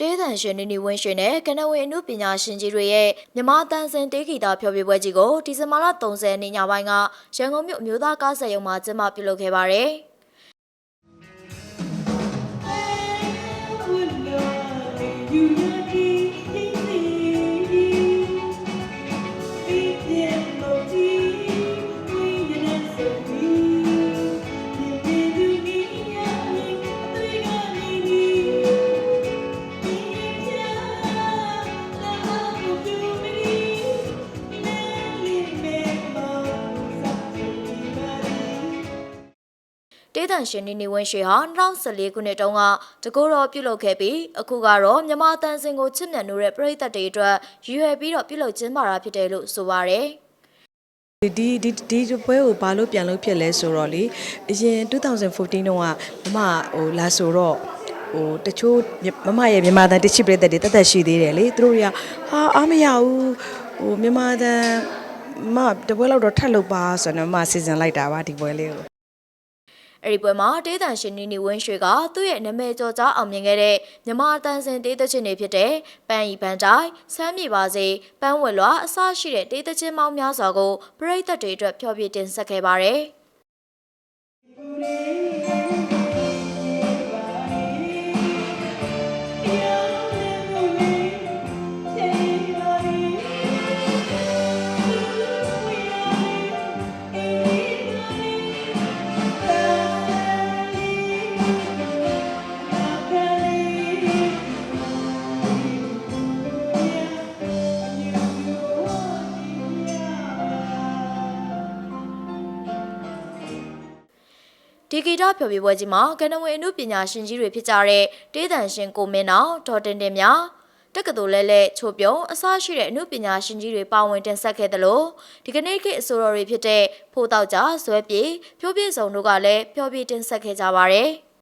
တေးသံရှင်နီနီဝင်းရွှေနဲ့ကနဝေအမှုပညာရှင်ကြီးတွေရဲ့မြမတန်စင်တေးဂီတာဖျော်ဖြေပွဲကြီးကိုဒီဇင်ဘာလ30ရက်နေ့ညပိုင်းကရန်ကုန်မြို့အမျိုးသားကားဆက်ရုံမှာကျင်းပပြုလုပ်ခဲ့ပါတယ်။ Thank တေးသံရှင်နီနီဝင်းရွှေဟာ2014ခုနှစ်တုန်းကတကူတော်ပြုလုပ်ခဲ့ပြီးအခုကတော့မြမတန်စင်ကိုချစ်မြတ်နိုးတဲ့ပရိသတ်တွေအတွက်ရည်ရွယ်ပြီးတော့ပြုလုပ်ကျင်းပတာဖြစ်တယ်လို့ဆိုပါရယ်ဒီဒီဒီဒီပွဲကိုဘာလို့ပြန်လုပ်ဖြစ်လဲဆိုတော့လေအရင်2014တုန်းကမမဟိုလာဆိုတော့ဟိုတချို့မမရဲ့မြန်မာတန်တချစ်ပြတဲ့တွေတက်တက်ရှိသေးတယ်လေသူတို့တွေကဟာအားမရဘူးဟိုမြန်မာတန်မတပွဲလောက်တော့ထပ်လုပ်ပါဆိုတော့မစီစဉ်လိုက်တာပါဒီပွဲလေးကို အဲ့ဒီပွဲမှာတေးသံရှင်နီနီဝင်းရွှေကသူ့ရဲ့နာမည်ကျော်ကြားအောင်မြင်ခဲ့တဲ့မြမတန်စင်တေးသချင်းတွေဖြစ်တဲ့ပန်းဤပန်းတိုင်းဆမ်းမြေပါစေပန်းဝက်လွာအစရှိတဲ့တေးသချင်းပေါင်းများစွာကိုပရိသတ်တွေအတွက်ဖျော်ဖြေတင်ဆက်ခဲ့ပါတယ်။ ဒီဂီတဖျော်ဖြေပွဲကြီးမှာကနဝေအမှုပညာရှင်ကြီးတွေဖြစ်ကြတဲ့တေးသံရှင်ကိုမင်းအောင်ဒေါ်တင်တင်မြတက္ကသိုလ်လဲလဲချိုပြုံးအစရှိတဲ့အမှုပညာရှင်ကြီးတွေပါဝင်တင်ဆက်ခဲ့တယ်လို့ဒီကနေ့ခေတ်အဆိုတော်တွေဖြစ်တဲ့ဖိုးတောက်ကြဇွဲပြေဖြိုးပြေဆောင်တို့ကလည်းဖျော်ဖြေတင်ဆက်ခဲ့ကြပါတယ်။